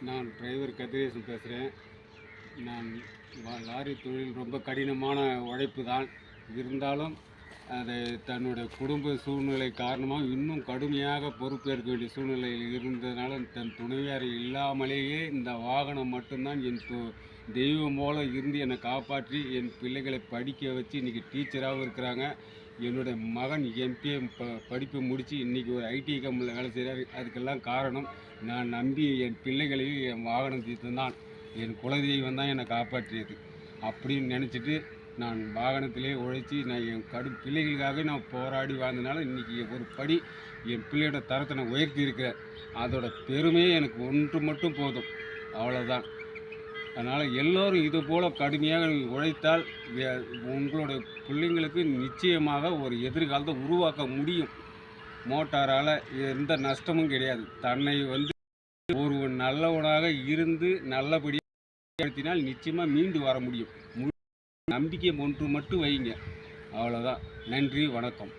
நான் டிரைவர் கதிரேசன் பேசுகிறேன் நான் லாரி தொழில் ரொம்ப கடினமான உழைப்பு தான். இருந்தாலும் அதை தன்னுடைய குடும்ப சூழ்நிலை காரணமாக இன்னும் கடுமையாக பொறுப்பேற்க வேண்டிய சூழ்நிலையில் இருந்ததுனால தன் துணைவியார் இல்லாமலேயே இந்த வாகனம் மட்டும்தான் என் தெய்வம் போல இருந்து என்னை காப்பாற்றி என் பிள்ளைகளை படிக்க வச்சு இன்றைக்கி டீச்சராகவும் இருக்கிறாங்க. என்னுடைய மகன் எம்பிஏ ப படிப்பு முடித்து இன்றைக்கி ஒரு ஐடி கம்பெனியில் வேலை செய்கிறார் அதுக்கெல்லாம் காரணம் நான் நம்பி என் பிள்ளைகளையும் என் வாகனத்தை தான். என் குலதெய்வம் தான் என்னை காப்பாற்றியது. அப்படின்னு நினச்சிட்டு நான் வாகனத்திலே உழைச்சி நான் என் கடு பிள்ளைகளுக்காக நான் போராடி வாழ்ந்தனால இன்றைக்கி ஒரு படி என் பிள்ளையோட தரத்தை நான் உயர்த்தி இருக்கிறேன். அதோட பெருமையே எனக்கு ஒன்று மட்டும் போதும். அவ்வளோதான் அதனால் எல்லோரும் இது போல் கடுமையாக உழைத்தால் உங்களுடைய உங்களோட பிள்ளைங்களுக்கு நிச்சயமாக ஒரு எதிர்காலத்தை உருவாக்க முடியும். மோட்டாரால் எந்த நஷ்டமும் கிடையாது. தன்னை வந்து ஒருவன் நல்லவனாக இருந்து நல்லபடியாக நிச்சயமாக மீண்டு வர முடியும். நம்பிக்கை ஒன்று மட்டும் வைங்க அவ்வளோதான் நன்றி வணக்கம்.